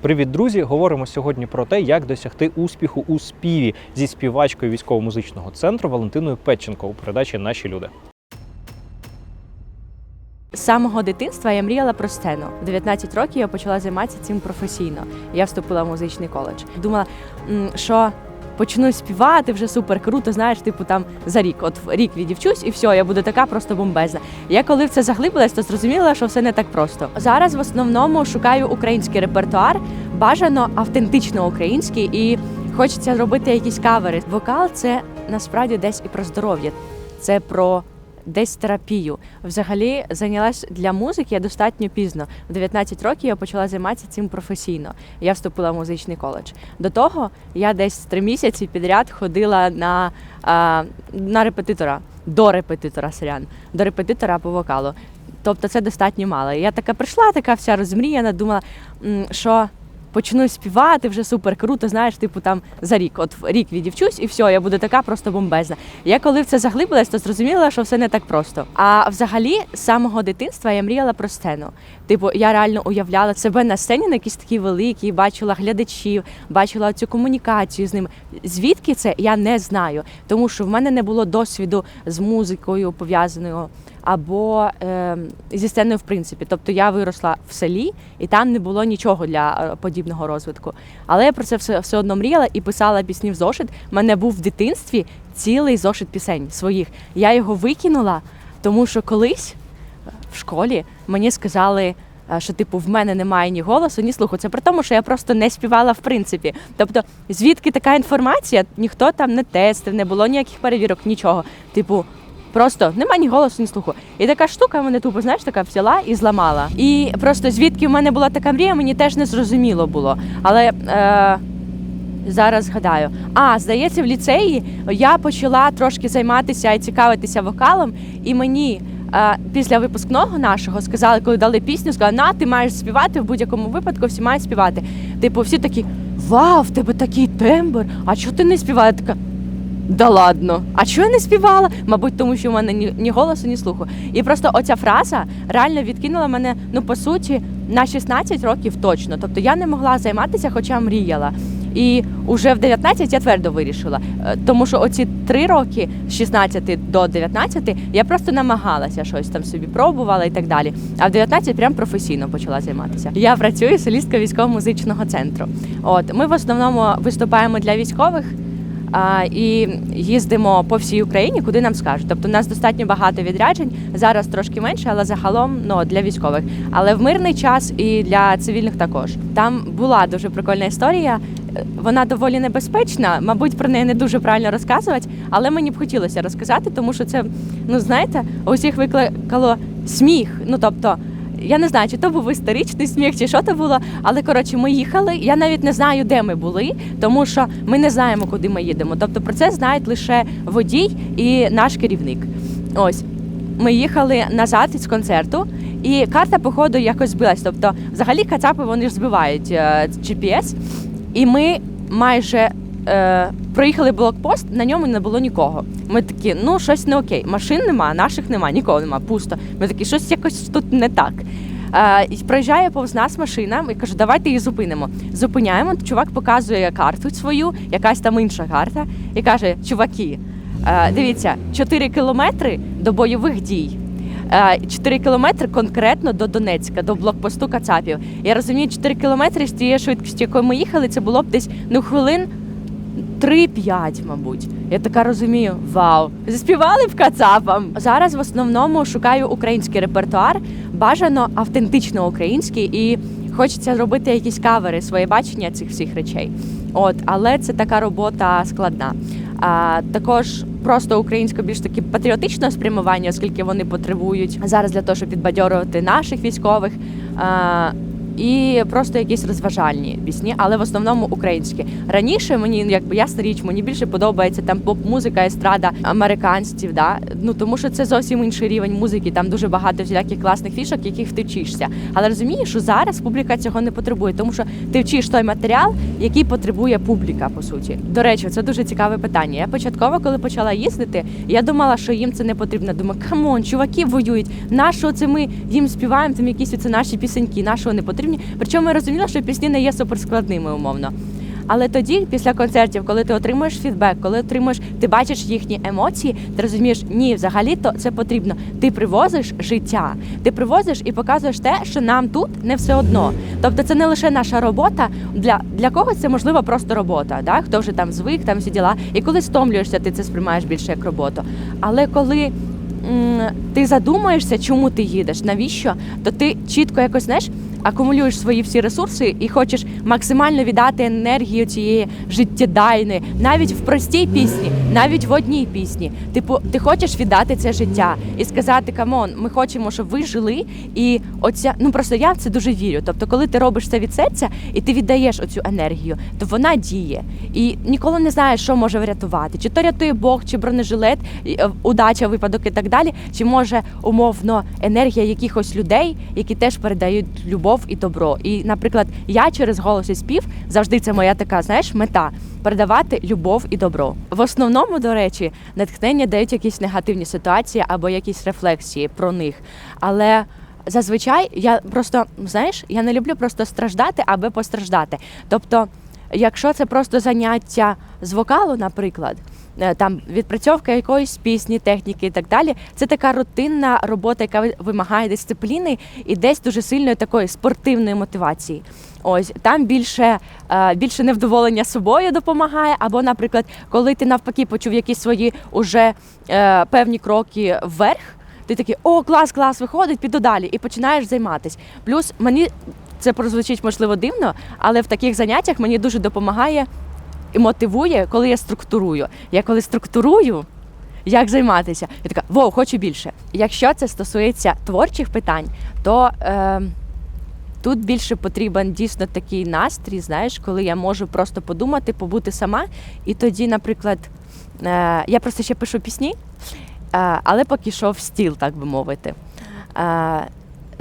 Привіт, друзі! Говоримо сьогодні про те, як досягти успіху у співі зі співачкою військово-музичного центру Валентиною Петченко у передачі Наші люди. З самого дитинства я мріяла про сцену. В 19 років я почала займатися цим професійно. Я вступила в музичний коледж. Думала, що почну співати вже супер круто, знаєш, типу там за рік. От рік відівчусь, і все, я буду така просто бомбезна. Я коли в це заглибилась, то зрозуміла, що все не так просто. Зараз в основному шукаю український репертуар, бажано автентично український, і хочеться робити якісь кавери. Вокал це насправді десь і про здоров'я. Це про десь терапію. Взагалі зайнялась для музики я достатньо пізно. В 19 років я почала займатися цим професійно. Я вступила в музичний коледж. До того я десь три місяці підряд ходила на, на репетитора, до репетитора сорян, до репетитора по вокалу. Тобто це достатньо мало. Я така прийшла, така вся розмріяна, думала, що почну співати вже супер круто, знаєш, типу там за рік. От рік відівчусь, і все, я буду така просто бомбезна. Я коли в це заглибилась, то зрозуміла, що все не так просто. А взагалі, з самого дитинства я мріяла про сцену. Типу, я реально уявляла себе на сцені на якійсь такій великій, бачила глядачів, бачила цю комунікацію з ними. Звідки це я не знаю, тому що в мене не було досвіду з музикою пов'язаного або е, зі сценою, в принципі. Тобто я виросла в селі, і там не було нічого для е, подібного розвитку. Але я про це все, все одно мріяла і писала пісні в зошит. У мене був в дитинстві цілий зошит пісень своїх. Я його викинула, тому що колись в школі мені сказали. е, Що типу в мене немає ні голосу, ні слуху. Це при тому, що я просто не співала в принципі. Тобто, звідки така інформація? Ніхто там не тестив, не було ніяких перевірок, нічого. Типу, Просто нема ні голосу, ні слуху. І така штука мене тупо, знаєш, така взяла і зламала. І просто звідки в мене була така мрія, мені теж не зрозуміло було. Але е, зараз згадаю. А, здається, в ліцеї я почала трошки займатися і цікавитися вокалом, і мені. е, Після випускного нашого сказали, коли дали пісню, сказали, на ти маєш співати в будь-якому випадку, всі мають співати. Типу, всі такі, вау, в тебе такий тембр, а чого ти не співала? Така, Да ладно. А чого я не співала? Мабуть, тому що в мене ні, ні голосу, ні слуху. І просто оця фраза реально відкинула мене, ну по суті, на 16 років точно. Тобто я не могла займатися, хоча мріяла. І вже в 19 я твердо вирішила. Е, Тому що оці три роки з 16 до 19 я просто намагалася щось там собі пробувала і так далі. А в 19 прям професійно почала займатися. Я працюю солістка військово-музичного центру. От ми в основному виступаємо для військових і їздимо по всій Україні, куди нам скажуть. Тобто у нас достатньо багато відряджень. Зараз трошки менше, але загалом ну, для військових. Але в мирний час і для цивільних також. Там була дуже прикольна історія. Вона доволі небезпечна, мабуть, про неї не дуже правильно розказувати, але мені б хотілося розказати, тому що це, ну знаєте, у всіх викликало сміх. Ну тобто. Я не знаю, чи то був історичний сміх, чи що то було. Але коротше, ми їхали. Я навіть не знаю, де ми були, тому що ми не знаємо, куди ми їдемо. Тобто про це знають лише водій і наш керівник. Ось ми їхали назад із концерту, і карта, походу, якось збилась. Тобто, взагалі, кацапи вони ж збивають е, GPS, і ми майже. Е, проїхали блокпост, на ньому не було нікого. Ми такі, ну щось не окей. Машин нема, наших нема, нікого нема, пусто. Ми такі, щось якось тут не так. Е, і проїжджає повз нас машина, і кажу, давайте її зупинимо. Зупиняємо. Чувак показує карту свою, якась там інша карта, і каже: Чуваки, е, дивіться, 4 кілометри до бойових дій. Е, 4 кілометри конкретно до Донецька, до блокпосту Кацапів. Я розумію, 4 кілометри з тією швидкістю, якою ми їхали, це було б десь ну хвилин 3-5, мабуть. Я така розумію, вау, заспівали б кацапам. Зараз в основному шукаю український репертуар, бажано автентично український, і хочеться зробити якісь кавери, своє бачення цих всіх речей. От, але це така робота складна. А також просто українсько більш таки патріотичного спрямування, оскільки вони потребують зараз для того, щоб підбадьорувати наших військових. А, і просто якісь розважальні пісні, але в основному українські. Раніше мені якби ясна річ, мені більше подобається там поп-музика, естрада американців, да ну тому що це зовсім інший рівень музики. Там дуже багато всіляких класних фішок, яких ти вчишся. Але розумієш, що зараз публіка цього не потребує, тому що ти вчиш той матеріал, який потребує публіка, по суті. До речі, це дуже цікаве питання. Я початково, коли почала їздити, я думала, що їм це не потрібно. Думаю, камон, чуваки воюють. Нащо це ми їм співаємо? Там якісь це наші пісеньки, нашого не потрібні. Причому я розуміла, що пісні не є суперскладними умовно. Але тоді, після концертів, коли ти отримуєш фідбек, коли отримуєш, ти бачиш їхні емоції, ти розумієш, ні, взагалі-то це потрібно. Ти привозиш життя, ти привозиш і показуєш те, що нам тут не все одно. Тобто, це не лише наша робота. Для, для когось це можливо просто робота, да? хто вже там звик, там всі діла. І коли стомлюєшся, ти це сприймаєш більше як роботу. Але коли ти задумаєшся, чому ти їдеш, навіщо, то ти чітко якось знаєш. Акумулюєш свої всі ресурси і хочеш максимально віддати енергію цієї життєдайної, навіть в простій пісні, навіть в одній пісні. Типу, ти хочеш віддати це життя і сказати: камон, ми хочемо, щоб ви жили. І оця, ну просто я в це дуже вірю. Тобто, коли ти робиш це від серця і ти віддаєш оцю енергію, то вона діє. І ніколи не знаєш, що може врятувати. Чи то рятує Бог, чи бронежилет, е, удача, випадок і так далі. Чи може умовно енергія якихось людей, які теж передають любов і добро. І, наприклад, я через голос і спів завжди це моя така, знаєш, мета передавати любов і добро. В основному, до речі, натхнення дають якісь негативні ситуації або якісь рефлексії про них. Але зазвичай я просто знаєш, я не люблю просто страждати, аби постраждати. Тобто, якщо це просто заняття з вокалу, наприклад. е, Там відпрацьовка якоїсь пісні, техніки і так далі. Це така рутинна робота, яка вимагає дисципліни і десь дуже сильної такої спортивної мотивації. Ось там більше, е, більше невдоволення собою допомагає. Або, наприклад, коли ти навпаки почув якісь свої уже е, певні кроки вверх, ти такий о, клас, клас, виходить, піду далі, і починаєш займатися. Плюс мені це прозвучить можливо дивно, але в таких заняттях мені дуже допомагає і мотивує, коли я структурую. Я коли структурую. Як займатися? Я така, воу, хочу більше. Якщо це стосується творчих питань, то е, тут більше потрібен дійсно такий настрій, знаєш, коли я можу просто подумати, побути сама. І тоді, наприклад, е, я просто ще пишу пісні, е, але поки що в стіл, так би мовити. Е,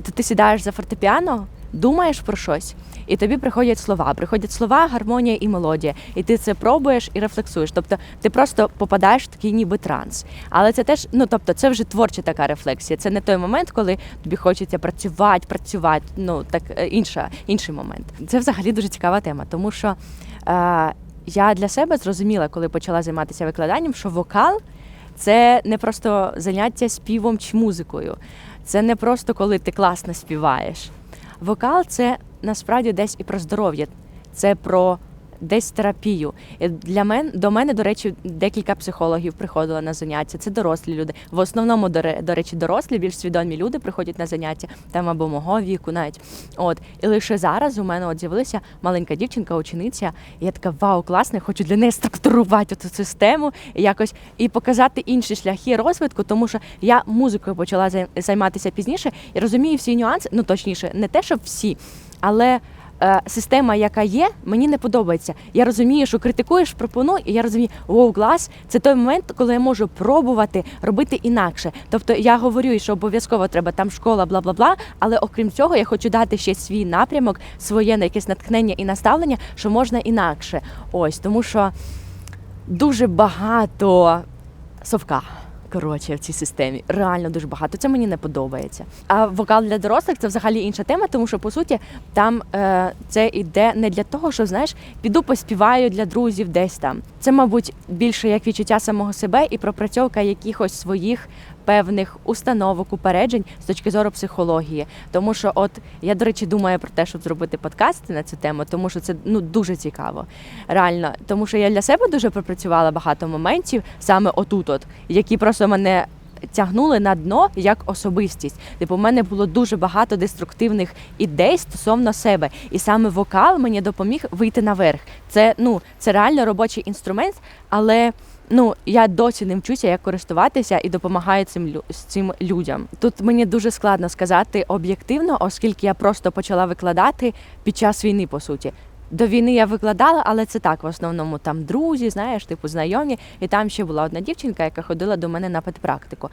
то ти сідаєш за фортепіано, думаєш про щось, і тобі приходять слова. Приходять слова, гармонія і мелодія. І ти це пробуєш і рефлексуєш. Тобто ти просто попадаєш в такий ніби транс. Але це теж, ну тобто, це вже творча така рефлексія. Це не той момент, коли тобі хочеться працювати, працювати. Ну так е, інша, інший момент. Це взагалі дуже цікава тема, тому що е, я для себе зрозуміла, коли почала займатися викладанням, що вокал. Це не просто заняття співом чи музикою. Це не просто коли ти класно співаєш. Вокал це насправді десь і про здоров'я, це про десь терапію. Для мене до мене, до речі, декілька психологів приходило на заняття. Це дорослі люди. В основному, до, речі, дорослі, більш свідомі люди приходять на заняття, там або мого віку навіть. От і лише зараз у мене от з'явилася маленька дівчинка, учениця. І я така вау, класно, я хочу для неї структурувати цю систему якось і показати інші шляхи розвитку, тому що я музикою почала зай- займатися пізніше і розумію всі нюанси. Ну точніше, не те, що всі, але. Е, Система, яка є, мені не подобається. Я розумію, що критикуєш, пропоную, і я розумію, воу, клас, це той момент, коли я можу пробувати робити інакше. Тобто я говорю, що обов'язково треба там школа, бла бла бла. Але окрім цього, я хочу дати ще свій напрямок, своє на якесь натхнення і наставлення, що можна інакше. Ось тому що дуже багато совка. Коротше, в цій системі реально дуже багато. Це мені не подобається. А вокал для дорослих це взагалі інша тема, тому що по суті там е, це іде не для того, що знаєш, піду поспіваю для друзів десь там. Це, мабуть, більше як відчуття самого себе і пропрацьовка якихось своїх певних установок, упереджень з точки зору психології. Тому що, от я до речі, думаю про те, щоб зробити подкасти на цю тему, тому що це ну дуже цікаво. Реально, тому що я для себе дуже пропрацювала багато моментів саме отут, от які просто мене. Тягнули на дно як особистість. Типу, в мене було дуже багато деструктивних ідей стосовно себе, і саме вокал мені допоміг вийти наверх. Це ну це реально робочий інструмент, але ну я досі не вчуся, як користуватися і допомагаю цим з цим людям. Тут мені дуже складно сказати об'єктивно, оскільки я просто почала викладати під час війни, по суті. До війни я викладала, але це так, в основному там друзі, знаєш, типу знайомі. І там ще була одна дівчинка, яка ходила до мене на педпрактику.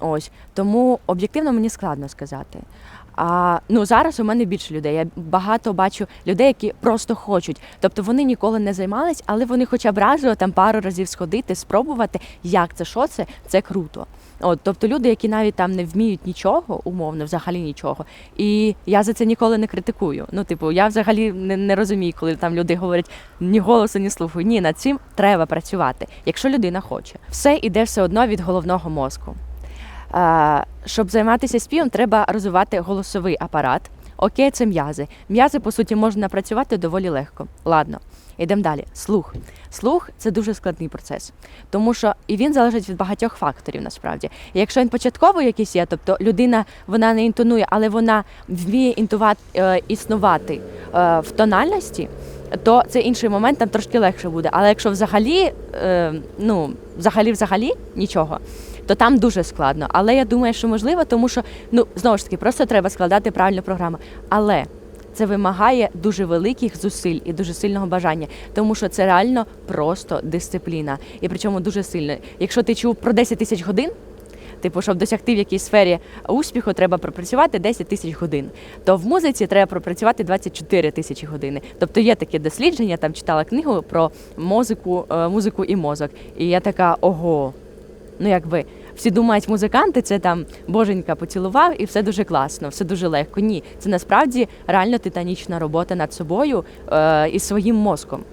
Ось тому об'єктивно мені складно сказати. А ну зараз у мене більше людей. Я багато бачу людей, які просто хочуть. Тобто вони ніколи не займались, але вони хоча б разу там пару разів сходити, спробувати, як це, що це, це круто. От, тобто люди, які навіть там не вміють нічого, умовно, взагалі нічого. І я за це ніколи не критикую. Ну, типу, я взагалі не, не розумію, коли там люди говорять ні голосу, ні слуху. Ні, над цим треба працювати, якщо людина хоче. Все іде все одно від головного мозку. Е, щоб займатися співом, треба розвивати голосовий апарат. Окей, це м'язи. М'язи, по суті, можна напрацювати доволі легко. Ладно, йдемо далі. Слух. Слух це дуже складний процес, тому що і він залежить від багатьох факторів насправді. І якщо він початково якийсь є, тобто людина вона не інтонує, але вона вміє інтувати, е, існувати е, в тональності, то це інший момент, там трошки легше буде. Але якщо взагалі, е, ну взагалі, взагалі нічого, то там дуже складно. Але я думаю, що можливо, тому що ну знову ж таки просто треба складати правильну програму. Але це вимагає дуже великих зусиль і дуже сильного бажання, тому що це реально просто дисципліна. І причому дуже сильно. Якщо ти чув про 10 тисяч годин. Типу, щоб досягти в якійсь сфері успіху, треба пропрацювати 10 тисяч годин. То в музиці треба пропрацювати 24 тисячі години. Тобто є таке дослідження, там читала книгу про музику, е, музику і мозок. І я така, ого, ну якби всі думають, музиканти це там боженька поцілував і все дуже класно, все дуже легко. Ні, це насправді реально титанічна робота над собою е, і своїм мозком.